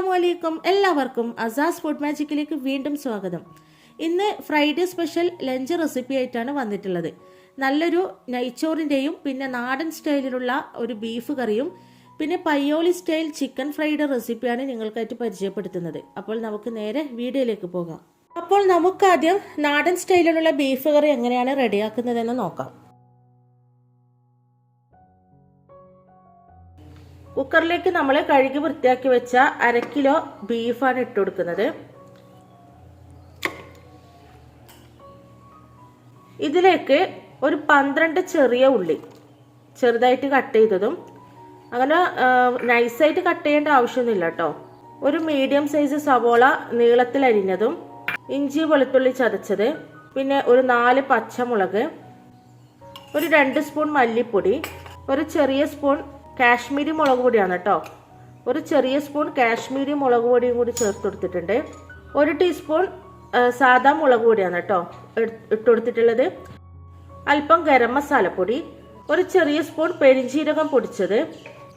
അസ്സാം അലൈക്കും എല്ലാവർക്കും അസാസ് ഫുഡ് മാജിക്കിലേക്ക് വീണ്ടും സ്വാഗതം. ഇന്ന് ഫ്രൈഡേ സ്പെഷ്യൽ ലഞ്ച് റെസിപ്പി ആയിട്ടാണ് വന്നിട്ടുള്ളത്. നല്ലൊരു നെയ്ച്ചോറിന്റെയും പിന്നെ നാടൻ സ്റ്റൈലിലുള്ള ഒരു ബീഫ് കറിയും പിന്നെ പയ്യോളി സ്റ്റൈൽ ചിക്കൻ ഫ്രൈഡ് റെസിപ്പിയാണ് നിങ്ങൾക്കായിട്ട് പരിചയപ്പെടുത്തുന്നത്. അപ്പോൾ നമുക്ക് നേരെ വീഡിയോയിലേക്ക് പോകാം. അപ്പോൾ നമുക്കാദ്യം നാടൻ സ്റ്റൈലിലുള്ള ബീഫ് കറി എങ്ങനെയാണ് റെഡിയാക്കുന്നതെന്ന് നോക്കാം. കുക്കറിലേക്ക് നമ്മൾ കഴുകി വൃത്തിയാക്കി വെച്ച അര കിലോ ബീഫാണ് ഇട്ട് കൊടുക്കുന്നത്. ഇതിലേക്ക് ഒരു പന്ത്രണ്ട് ചെറിയ ഉള്ളി ചെറുതായിട്ട് കട്ട് ചെയ്തതും അങ്ങനെ നൈസായിട്ട് കട്ട് ചെയ്യേണ്ട ആവശ്യമൊന്നുമില്ല കേട്ടോ. ഒരു മീഡിയം സൈസ് സവോള നീളത്തിൽ അരിഞ്ഞതും ഇഞ്ചി വെളുത്തുള്ളി ചതച്ചത് പിന്നെ ഒരു നാല് പച്ചമുളക് ഒരു രണ്ട് സ്പൂൺ മല്ലിപ്പൊടി ഒരു ചെറിയ സ്പൂൺ കാശ്മീരി മുളക് പൊടിയാണ് കേട്ടോ. ഒരു ചെറിയ സ്പൂൺ കാശ്മീരി മുളക് പൊടിയും കൂടി ചേർത്ത് കൊടുത്തിട്ടുണ്ട്. ഒരു ടീസ്പൂൺ സാധാ മുളക് പൊടിയാണ് കേട്ടോ ഇട്ട് കൊടുത്തിട്ടുള്ളത്. അല്പം ഗരം മസാലപ്പൊടി ഒരു ചെറിയ സ്പൂൺ പെരിഞ്ജീരകം പൊടിച്ചത്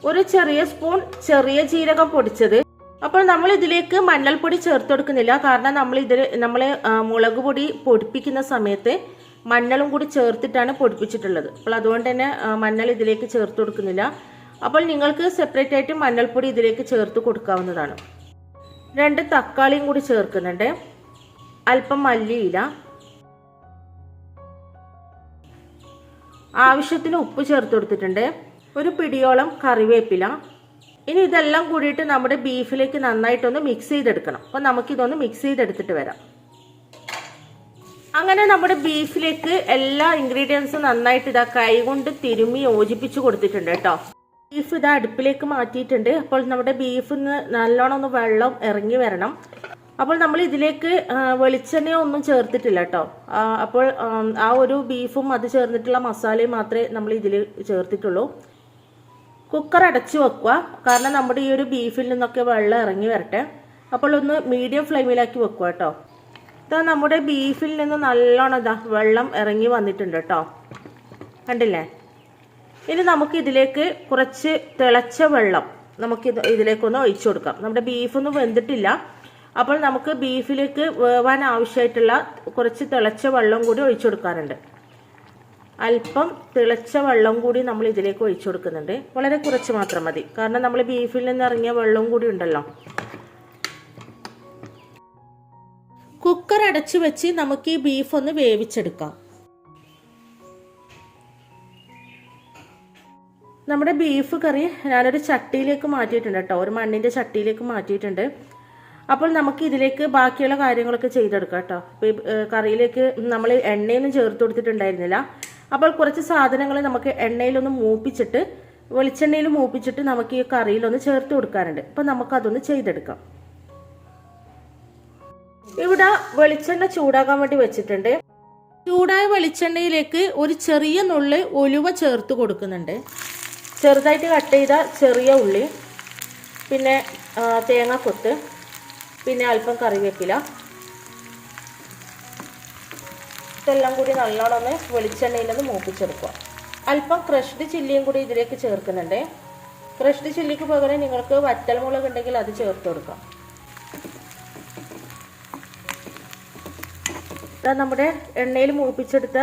ഒരു ചെറിയ സ്പൂൺ ചെറിയ ജീരകം പൊടിച്ചത്. അപ്പോൾ നമ്മൾ ഇതിലേക്ക് മഞ്ഞൾപ്പൊടി ചേർത്ത് കൊടുക്കുന്നില്ല. കാരണം നമ്മൾ ഇതിൽ നമ്മൾ മുളക് പൊടി പൊടിപ്പിക്കുന്ന സമയത്ത് മഞ്ഞളും കൂടി ചേർത്തിട്ടാണ് പൊടിപ്പിച്ചിട്ടുള്ളത്. അപ്പോൾ അതുകൊണ്ട് തന്നെ മഞ്ഞൾ ഇതിലേക്ക് ചേർത്ത് കൊടുക്കുന്നില്ല. അപ്പോൾ നിങ്ങൾക്ക് സെപ്പറേറ്റ് ആയിട്ട് മഞ്ഞൾപ്പൊടി ഇതിലേക്ക് ചേർത്ത് കൊടുക്കാവുന്നതാണ്. രണ്ട് തക്കാളിയും കൂടി ചേർക്കുന്നുണ്ട്. അല്പം മല്ലിയില. ആവശ്യത്തിന് ഉപ്പ് ചേർത്ത് കൊടുത്തിട്ടുണ്ട്. ഒരു പിടിയോളം കറിവേപ്പില. ഇനി ഇതെല്ലാം കൂടിയിട്ട് നമ്മുടെ ബീഫിലേക്ക് നന്നായിട്ടൊന്ന് മിക്സ് ചെയ്തെടുക്കണം. അപ്പോൾ നമുക്കിതൊന്ന് മിക്സ് ചെയ്തെടുത്തിട്ട് വരാം. അങ്ങനെ നമ്മുടെ ബീഫിലേക്ക് എല്ലാ ഇൻഗ്രീഡിയൻസും നന്നായിട്ട് ഇതാ കൈകൊണ്ട് തിരുമ്മി യോജിപ്പിച്ച് കൊടുത്തിട്ടുണ്ട് കേട്ടോ. ബീഫ് ഇത് അടുപ്പിലേക്ക് മാറ്റിയിട്ടുണ്ട്. അപ്പോൾ നമ്മുടെ ബീഫിൽ നിന്ന് നല്ലോണം ഒന്ന് വെള്ളം ഇറങ്ങി വരണം. അപ്പോൾ നമ്മൾ ഇതിലേക്ക് വെളിച്ചെണ്ണയോ ഒന്നും ചേർത്തിട്ടില്ല കേട്ടോ. അപ്പോൾ ആ ഒരു ബീഫും അത് ചേർന്നിട്ടുള്ള മസാലയും മാത്രമേ നമ്മൾ ഇതിൽ ചേർത്തിട്ടുള്ളൂ. കുക്കർ അടച്ചു വെക്കുക. കാരണം നമ്മുടെ ഈ ഒരു ബീഫിൽ നിന്നൊക്കെ വെള്ളം ഇറങ്ങി വരട്ടെ. അപ്പോൾ ഒന്ന് മീഡിയം ഫ്ലെയിമിലാക്കി വെക്കുക കേട്ടോ. ഇതാ നമ്മുടെ ബീഫിൽ നിന്ന് നല്ലോണം ഇതാ വെള്ളം ഇറങ്ങി വന്നിട്ടുണ്ട് കേട്ടോ. കണ്ടില്ലേ? ഇനി നമുക്ക് ഇതിലേക്ക് കുറച്ച് തിളച്ച വെള്ളം നമുക്ക് ഇത് ഇതിലേക്കൊന്ന് ഒഴിച്ചു കൊടുക്കാം. നമ്മുടെ ബീഫൊന്നും വെന്തിട്ടില്ല. അപ്പോൾ നമുക്ക് ബീഫിലേക്ക് വേവാൻ ആവശ്യമായിട്ടുള്ള കുറച്ച് തിളച്ച വെള്ളം കൂടി ഒഴിച്ചു കൊടുക്കാറുണ്ട്. അല്പം തിളച്ച വെള്ളം കൂടി നമ്മൾ ഇതിലേക്ക് ഒഴിച്ചു കൊടുക്കുന്നുണ്ട്. വളരെ കുറച്ച് മാത്രം മതി. കാരണം നമ്മൾ ബീഫിൽ നിന്ന് ഇറങ്ങിയ വെള്ളവും കൂടി ഉണ്ടല്ലോ. കുക്കർ അടച്ചു വെച്ച് നമുക്ക് ഈ ബീഫ് ഒന്ന് വേവിച്ചെടുക്കാം. നമ്മുടെ ബീഫ് കറി ഞാനൊരു ചട്ടിയിലേക്ക് മാറ്റിയിട്ടുണ്ട് കേട്ടോ. ഒരു മണ്ണിന്റെ ചട്ടിയിലേക്ക് മാറ്റിയിട്ടുണ്ട്. അപ്പോൾ നമുക്ക് ഇതിലേക്ക് ബാക്കിയുള്ള കാര്യങ്ങളൊക്കെ ചെയ്തെടുക്കാം കേട്ടോ. കറിയിലേക്ക് നമ്മൾ എണ്ണയൊന്നും ചേർത്ത് കൊടുത്തിട്ടുണ്ടായിരുന്നില്ല. അപ്പോൾ കുറച്ച് സാധനങ്ങൾ നമുക്ക് എണ്ണയിലൊന്ന് മൂപ്പിച്ചിട്ട് വെളിച്ചെണ്ണയിൽ മൂപ്പിച്ചിട്ട് നമുക്ക് ഈ കറിയിലൊന്ന് ചേർത്ത് കൊടുക്കാനുണ്ട്. അപ്പം നമുക്കതൊന്ന് ചെയ്തെടുക്കാം. ഇവിടെ വെളിച്ചെണ്ണ ചൂടാക്കാൻ വേണ്ടി വെച്ചിട്ടുണ്ട്. ചൂടായ വെളിച്ചെണ്ണയിലേക്ക് ഒരു ചെറിയ നുള്ളി ഒലുവ ചേർത്ത് കൊടുക്കുന്നുണ്ട്. ചെറുതായിട്ട് കട്ട് ചെയ്ത ചെറിയ ഉള്ളി പിന്നെ തേങ്ങാക്കൊത്ത് പിന്നെ അല്പം കറിവേപ്പില. ഇതെല്ലാം കൂടി നല്ലോണം ഒന്ന് വെളിച്ചെണ്ണയിലൊന്ന് മൂപ്പിച്ചെടുക്കുക. അല്പം ക്രഷ്ഡ് ചില്ലിയും കൂടി ഇതിലേക്ക് ചേർക്കുന്നുണ്ട്. ക്രഷ്ഡ് ചില്ലിക്ക് പകരം നിങ്ങൾക്ക് വറ്റൽമുളക് ഉണ്ടെങ്കിൽ അത് ചേർത്ത് കൊടുക്കാം. നമ്മുടെ എണ്ണയിൽ മൂപ്പിച്ചെടുത്ത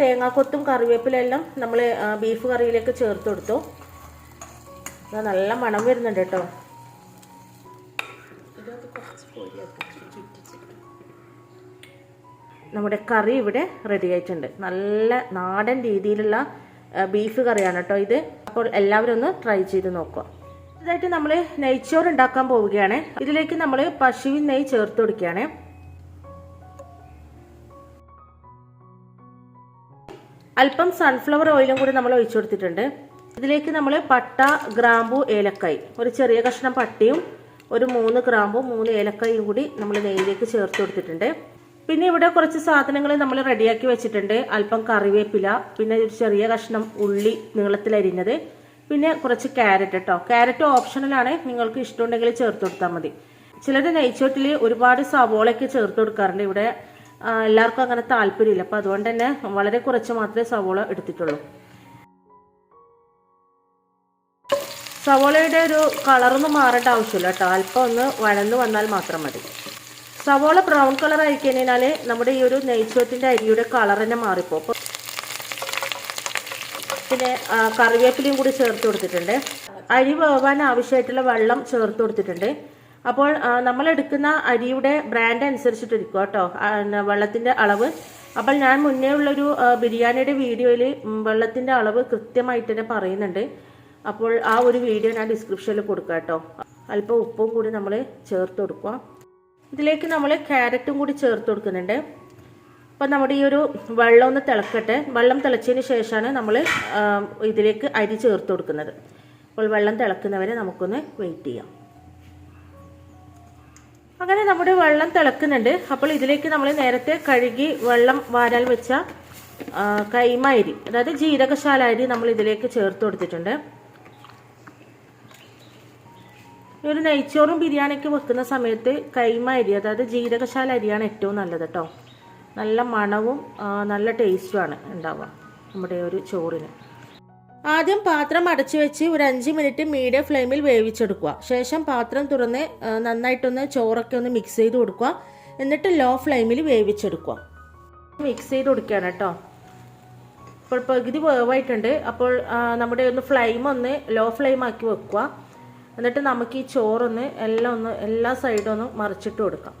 തേങ്ങാക്കൊത്തും കറിവേപ്പിലെല്ലാം നമ്മൾ ബീഫ് കറിയിലേക്ക് ചേർത്ത് കൊടുത്തു. നല്ല മണം വരുന്നുണ്ട് കേട്ടോ. നമ്മുടെ കറി ഇവിടെ റെഡി ആയിട്ടുണ്ട്. നല്ല നാടൻ രീതിയിലുള്ള ബീഫ് കറിയാണ് കേട്ടോ ഇത്. അപ്പോൾ എല്ലാവരും ഒന്ന് ട്രൈ ചെയ്ത് നോക്കുക. ഇതായിട്ട് നമ്മൾ നെയ്ച്ചോറ് ഉണ്ടാക്കാൻ പോവുകയാണ്. ഇതിലേക്ക് നമ്മൾ പശുവിൻ നെയ്യ് ചേർത്ത് കൊടുക്കുകയാണ്. അല്പം സൺഫ്ലവർ ഓയിലും കൂടി നമ്മൾ ഒഴിച്ചു കൊടുത്തിട്ടുണ്ട്. ഇതിലേക്ക് നമ്മൾ പട്ട ഗ്രാമ്പു ഏലക്കായ് ഒരു ചെറിയ കഷ്ണം പട്ടയും ഒരു മൂന്ന് ഗ്രാമ്പും മൂന്ന് ഏലക്കായും കൂടി നമ്മൾ നെയ്യിലേക്ക് ചേർത്ത് കൊടുത്തിട്ടുണ്ട്. പിന്നെ ഇവിടെ കുറച്ച് സാധനങ്ങൾ നമ്മൾ റെഡിയാക്കി വെച്ചിട്ടുണ്ട്. അല്പം കറിവേപ്പില പിന്നെ ഒരു ചെറിയ കഷ്ണം ഉള്ളി നീളത്തിൽ അരിഞ്ഞത്. പിന്നെ കുറച്ച് ക്യാരറ്റ് കേട്ടോ ക്യാരറ്റ് ഓപ്ഷണലാണ് നിങ്ങൾക്ക് ഇഷ്ടമുണ്ടെങ്കിൽ ചേർത്ത് കൊടുത്താൽ മതി. ചിലർ നെയ്ച്ചോട്ടിൽ ഒരുപാട് സവോളയൊക്കെ ചേർത്ത് കൊടുക്കാറുണ്ട് ഇവിടെ. എല്ലാവർക്കും അങ്ങനെ താല്പര്യമില്ല. അപ്പോൾ അതുകൊണ്ട് തന്നെ വളരെ കുറച്ച് മാത്രമേ സവോള എടുത്തിട്ടുള്ളൂ. സവോളയുടെ ഒരു കളറൊന്നും മാറേണ്ട ആവശ്യമില്ല കേട്ടോ. അല്പം ഒന്ന് വഴന്നു വന്നാൽ മാത്രം മതി. സവോള ബ്രൗൺ കളർ ആയി കഴിഞ്ഞാൽ നമ്മുടെ ഈ ഒരു നെയ്ച്ചോത്തിന്റെ അരിയുടെ കളർ തന്നെ മാറിപ്പോ പിന്നെ കറിവേപ്പിലയും കൂടി ചേർത്ത് കൊടുത്തിട്ടുണ്ട്. അരി വേവാൻ ആവശ്യമായിട്ടുള്ള വെള്ളം ചേർത്ത് കൊടുത്തിട്ടുണ്ട്. അപ്പോൾ നമ്മൾ എടുക്കുന്ന അരിയുടെ ബ്രാൻഡ് അനുസരിച്ചിട്ടിരിക്കും കേട്ടോ. വെള്ളത്തിന്റെ അളവ്. അപ്പോൾ ഞാൻ മുന്നേ ഉള്ളൊരു ബിരിയാണിയുടെ വീഡിയോയിൽ വെള്ളത്തിന്റെ അളവ് കൃത്യമായിട്ട് തന്നെ പറയുന്നുണ്ട്. അപ്പോൾ ആ ഒരു വീഡിയോ ഞാൻ ഡിസ്ക്രിപ്ഷനിൽ കൊടുക്കാം കേട്ടോ. അല്പം ഉപ്പും കൂടി നമ്മൾ ചേർത്ത് കൊടുക്കുക. ഇതിലേക്ക് നമ്മൾ ക്യാരറ്റും കൂടി ചേർത്ത് കൊടുക്കുന്നുണ്ട്. അപ്പം നമ്മുടെ ഈ ഒരു വെള്ളം ഒന്ന് തിളക്കട്ടെ. വെള്ളം തിളച്ചതിന് ശേഷമാണ് നമ്മൾ ഇതിലേക്ക് അരി ചേർത്ത് കൊടുക്കുന്നത്. അപ്പോൾ വെള്ളം തിളക്കുന്നവരെ നമുക്കൊന്ന് വെയിറ്റ് ചെയ്യാം. അങ്ങനെ നമ്മുടെ വെള്ളം തിളക്കുന്നുണ്ട്. അപ്പോൾ ഇതിലേക്ക് നമ്മൾ നേരത്തെ കഴുകി വെള്ളം വാരാൽ വെച്ച കൈമ അരി അതായത് ജീരകശാല അരി നമ്മൾ ഇതിലേക്ക് ചേർത്ത് കൊടുത്തിട്ടുണ്ട്. ഈ ഒരു നെയ്ച്ചോറും ബിരിയാണിക്ക് വെക്കുന്ന സമയത്ത് കൈമ അരി അതായത് ജീരകശാല അരിയാണ് ഏറ്റവും നല്ലത് കേട്ടോ നല്ല മണവും നല്ല ടേസ്റ്റുമാണ് ഉണ്ടാവുക നമ്മുടെ ഒരു ചോറിന്. ആദ്യം പാത്രം അടച്ചു വെച്ച് ഒരു അഞ്ച് മിനിറ്റ് മീഡിയം ഫ്ലെയിമിൽ വേവിച്ചെടുക്കുക. ശേഷം പാത്രം തുറന്ന് നന്നായിട്ടൊന്ന് ചോറൊക്കെ ഒന്ന് മിക്സ് ചെയ്ത് കൊടുക്കുക. എന്നിട്ട് ലോ ഫ്ലെയിമിൽ വേവിച്ചെടുക്കുക. മിക്സ് ചെയ്ത് കൊടുക്കുകയാണ് കേട്ടോ. ഇപ്പോൾ പകുതി വേവായിട്ടുണ്ട്. അപ്പോൾ നമ്മുടെ ഒന്ന് ഫ്ലെയിം ഒന്ന് ലോ ഫ്ലെയിം ആക്കി വെക്കുക. എന്നിട്ട് നമുക്ക് ഈ ചോറൊന്ന് എല്ലാം ഒന്ന് എല്ലാ സൈഡും ഒന്ന് മറിച്ചിട്ട് കൊടുക്കാം.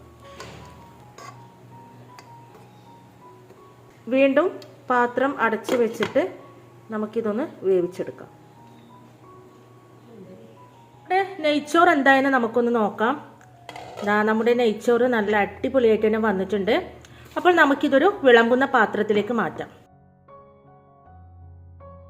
വീണ്ടും പാത്രം അടച്ചു വെച്ചിട്ട് നമുക്കിതൊന്ന് വേവിച്ചെടുക്കാം. ഇവിടെ നെയ്ച്ചോറ് എന്തായാലും നമുക്കൊന്ന് നോക്കാം. ഇതാ നമ്മുടെ നെയ്ച്ചോറ് നല്ല അടിപൊളിയായിട്ട് തന്നെ വന്നിട്ടുണ്ട്. അപ്പോൾ നമുക്കിതൊരു വിളമ്പുന്ന പാത്രത്തിലേക്ക് മാറ്റാം.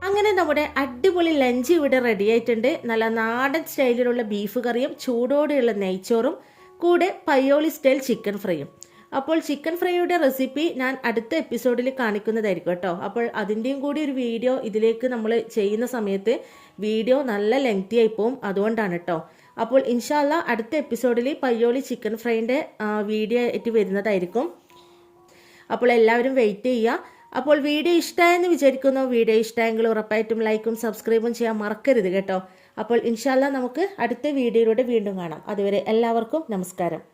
അങ്ങനെ നമ്മുടെ അടിപൊളി ലഞ്ച് ഇവിടെ റെഡി ആയിട്ടുണ്ട്. നല്ല നാടൻ സ്റ്റൈലിലുള്ള ബീഫ് കറിയും ചൂടോടെയുള്ള നെയ്ച്ചോറും കൂടെ പയ്യോളി സ്റ്റൈൽ ചിക്കൻ ഫ്രൈയും അപ്പോൾ ചിക്കൻ ഫ്രൈയുടെ റെസിപ്പി ഞാൻ അടുത്ത എപ്പിസോഡിൽ കാണിക്കുന്നതായിരിക്കും കേട്ടോ. അപ്പോൾ അതിന്റെയും കൂടി ഒരു വീഡിയോ ഇതിലേക്ക് നമ്മൾ ചെയ്യുന്ന സമയത്ത് വീഡിയോ നല്ല ലെങ്തി ആയി പോവും. അതുകൊണ്ടാണ് കേട്ടോ. അപ്പോൾ ഇൻഷാല്ല അടുത്ത എപ്പിസോഡിൽ പയ്യോളി ചിക്കൻ ഫ്രൈന്റെ വീഡിയോ ആയിട്ട് വരുന്നതായിരിക്കും. അപ്പോൾ എല്ലാവരും വെയിറ്റ് ചെയ്യുക. അപ്പോൾ വീഡിയോ ഇഷ്ടമായെന്ന് വിചാരിക്കുന്നു. വീഡിയോ ഇഷ്ടമായെങ്കിൽ ഉറപ്പായിട്ടും ലൈക്കും സബ്സ്ക്രൈബും ചെയ്യാൻ മറക്കരുത് കേട്ടോ. അപ്പോൾ ഇൻഷാല്ല നമുക്ക് അടുത്ത വീഡിയോയിലൂടെ വീണ്ടും കാണാം. അതുവരെ എല്ലാവർക്കും നമസ്കാരം.